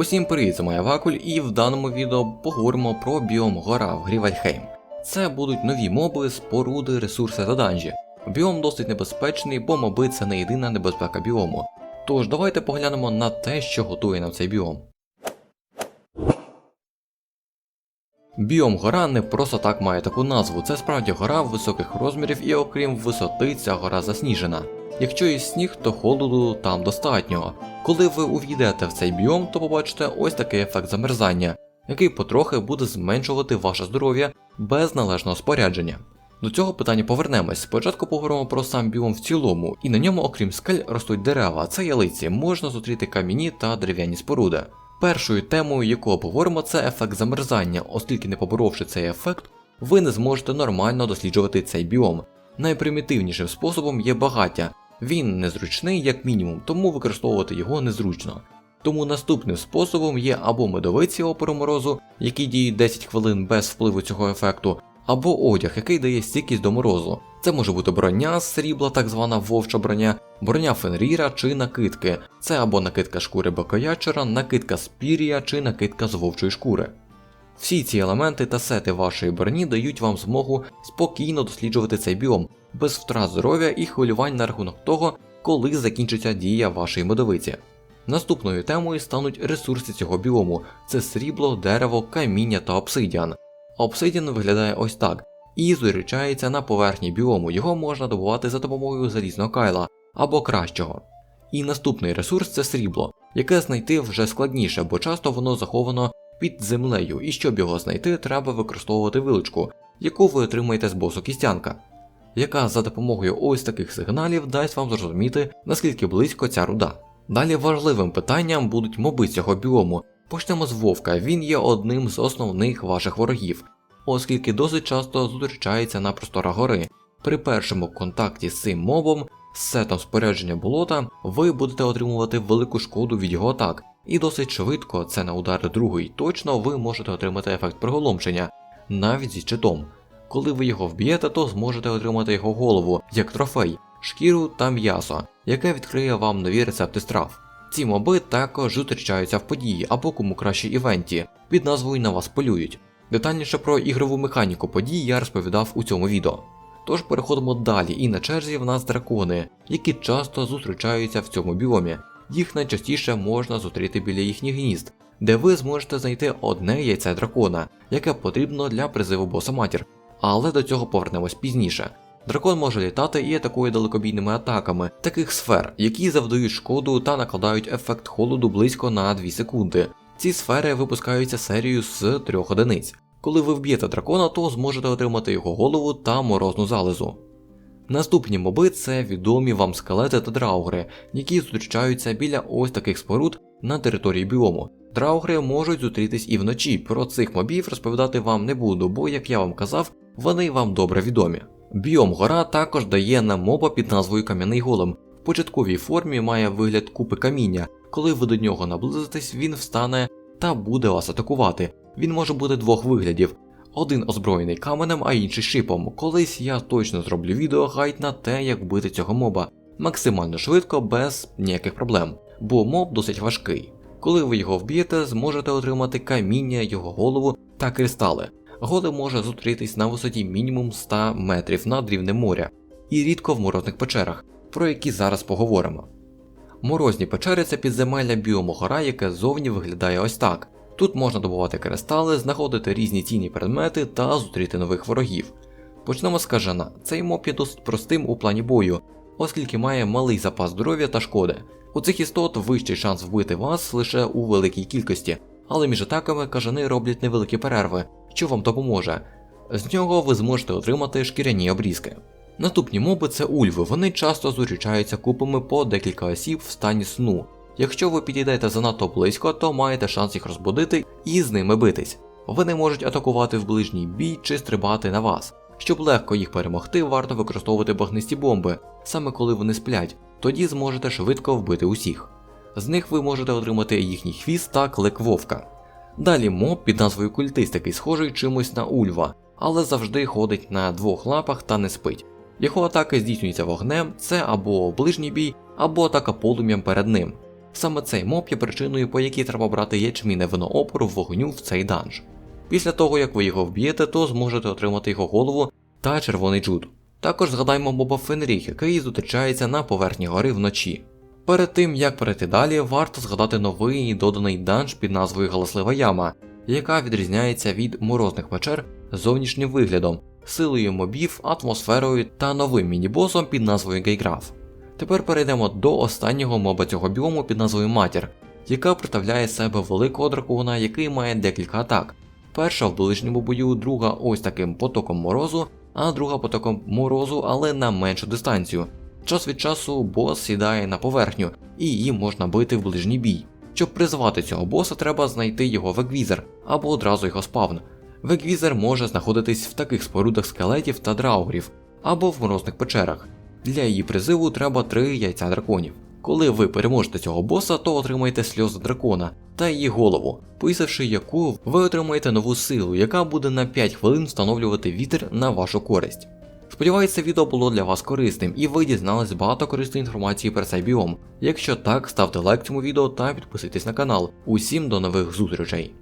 Усім привіт, це моя Вакуль, і в даному відео поговоримо про біом гора в грі Вальхейм. Це будуть нові моби, споруди, ресурси та данжі. Біом досить небезпечний, бо моби це не єдина небезпека біому. Тож давайте поглянемо на те, що готує нам цей біом. Біом гора не просто так має таку назву. Це справді гора високих розмірів, і окрім висоти, ця гора засніжена. Якщо є сніг, то холоду там достатньо. Коли ви увійдете в цей біом, то побачите ось такий ефект замерзання, який потрохи буде зменшувати ваше здоров'я без належного спорядження. До цього питання повернемось. Спочатку поговоримо про сам біом в цілому, і на ньому, окрім скель, ростуть дерева, це ялиці, можна зустріти кам'яні та дерев'яні споруди. Першою темою, яку обговоримо, це ефект замерзання, оскільки не поборовши цей ефект, ви не зможете нормально досліджувати цей біом. Найпримітивнішим способом є багаття. Він незручний, як мінімум, тому використовувати його незручно. Тому наступним способом є або медовиці опору морозу, які діють 10 хвилин без впливу цього ефекту, або одяг, який дає стійкість до морозу. Це може бути броня з срібла, так звана вовча броня, броня фенріра чи накидки. Це або накидка шкури бакоячера, накидка з пір'я чи накидка з вовчої шкури. Всі ці елементи та сети вашої броні дають вам змогу спокійно досліджувати цей біом, без втрат здоров'я і хвилювань на рахунок того, коли закінчиться дія вашої медовиці. Наступною темою стануть ресурси цього біому: це срібло, дерево, каміння та обсидіан. Обсидіан виглядає ось так і зустрічається на поверхні біому, його можна добувати за допомогою залізного кайла або кращого. І наступний ресурс це срібло, яке знайти вже складніше, бо часто воно заховано під землею, і щоб його знайти, треба використовувати вилочку, яку ви отримаєте з босу кістянка, яка за допомогою ось таких сигналів дасть вам зрозуміти, наскільки близько ця руда. Далі важливим питанням будуть моби цього біому. Почнемо з вовка, він є одним з основних ваших ворогів, оскільки досить часто зустрічається на просторах гори. При першому контакті з цим мобом, з сетом спорядження болота, ви будете отримувати велику шкоду від його атак, і досить швидко, це на удар другий, точно ви можете отримати ефект приголомшення, навіть зі щитом. Коли ви його вб'єте, то зможете отримати його голову як трофей, шкіру та м'ясо, яке відкриє вам нові рецепти страв. Ці моби також зустрічаються в події або кому краще івенті, під назвою на вас полюють. Детальніше про ігрову механіку подій я розповідав у цьому відео. Тож переходимо далі, і на черзі в нас дракони, які часто зустрічаються в цьому біомі. Їх найчастіше можна зустріти біля їхніх гнізд, де ви зможете знайти одне яйце дракона, яке потрібно для призиву боса матір. Але до цього повернемось пізніше. Дракон може літати і атакує далекобійними атаками таких сфер, які завдають шкоду та накладають ефект холоду близько на 2 секунди. Ці сфери випускаються серією з трьох одиниць. Коли ви вб'єте дракона, то зможете отримати його голову та морозну залезу. Наступні моби це відомі вам скелети та драугри, які зустрічаються біля ось таких споруд на території біому. Драугри можуть зустрітись і вночі, про цих мобів розповідати вам не буду, бо, як я вам казав, вони вам добре відомі. Біом гора також дає нам моба під назвою Кам'яний Голем. В початковій формі має вигляд купи каміння. Коли ви до нього наблизитесь, він встане та буде вас атакувати. Він може бути двох виглядів: один озброєний каменем, а інший шипом. Колись я точно зроблю відео гайд на те, як вбити цього моба максимально швидко, без ніяких проблем, бо моб досить важкий. Коли ви його вб'єте, зможете отримати каміння, його голову та кристали. Голем може зустрітись на висоті мінімум 100 метрів над рівнем моря, і рідко в морозних печерах, про які зараз поговоримо. Морозні печери це підземелля біому гора, яке зовні виглядає ось так. Тут можна добувати кристали, знаходити різні цінні предмети та зустріти нових ворогів. Почнемо з кажана. Цей моб є досить простим у плані бою, оскільки має малий запас здоров'я та шкоди. У цих істот вищий шанс вбити вас лише у великій кількості, але між атаками кажани роблять невеликі перерви, що вам допоможе. З нього ви зможете отримати шкіряні обрізки. Наступні моби це ульви, вони часто зустрічаються купами по декілька осіб в стані сну. Якщо ви підійдете занадто близько, то маєте шанс їх розбудити і з ними битись. Вони можуть атакувати в ближній бій чи стрибати на вас. Щоб легко їх перемогти, варто використовувати багнисті бомби, саме коли вони сплять, тоді зможете швидко вбити усіх. З них ви можете отримати їхній хвіст та клик вовка. Далі моб під назвою культист, який схожий чимось на ульва, але завжди ходить на двох лапах та не спить. Його атаки здійснюються вогнем, це або ближній бій, або атака полум'ям перед ним. Саме цей моб є причиною, по якій треба брати ячміне вино опору вогню в цей данж. Після того, як ви його вб'єте, то зможете отримати його голову та червоний джуд. Також згадаймо моба Фенріх, який зустрічається на поверхні гори вночі. Перед тим як перейти далі, варто згадати новий і доданий данж під назвою Галаслива яма, яка відрізняється від морозних печер зовнішнім виглядом, силою мобів, атмосферою та новим міні-босом під назвою Гейграф. Тепер перейдемо до останнього моба цього біому під назвою Матір, яка представляє себе великого дракона, який має декілька атак. Перша в ближньому бою, друга ось таким потоком морозу, а друга потоком морозу, але на меншу дистанцію. Час від часу бос сідає на поверхню, і її можна бити в ближній бій. Щоб призвати цього боса, треба знайти його веквізер або одразу його спавн. Веквізер може знаходитись в таких спорудах скелетів та драугрів, або в морозних печерах. Для її призиву треба три яйця драконів. Коли ви переможете цього боса, то отримаєте сльози дракона та її голову, писавши яку ви отримаєте нову силу, яка буде на 5 хвилин встановлювати вітер на вашу користь. Сподіваюся, відео було для вас корисним і ви дізнались багато корисної інформації про цей біом. Якщо так, ставте лайк цьому відео та підписуйтесь на канал. Усім до нових зустрічей!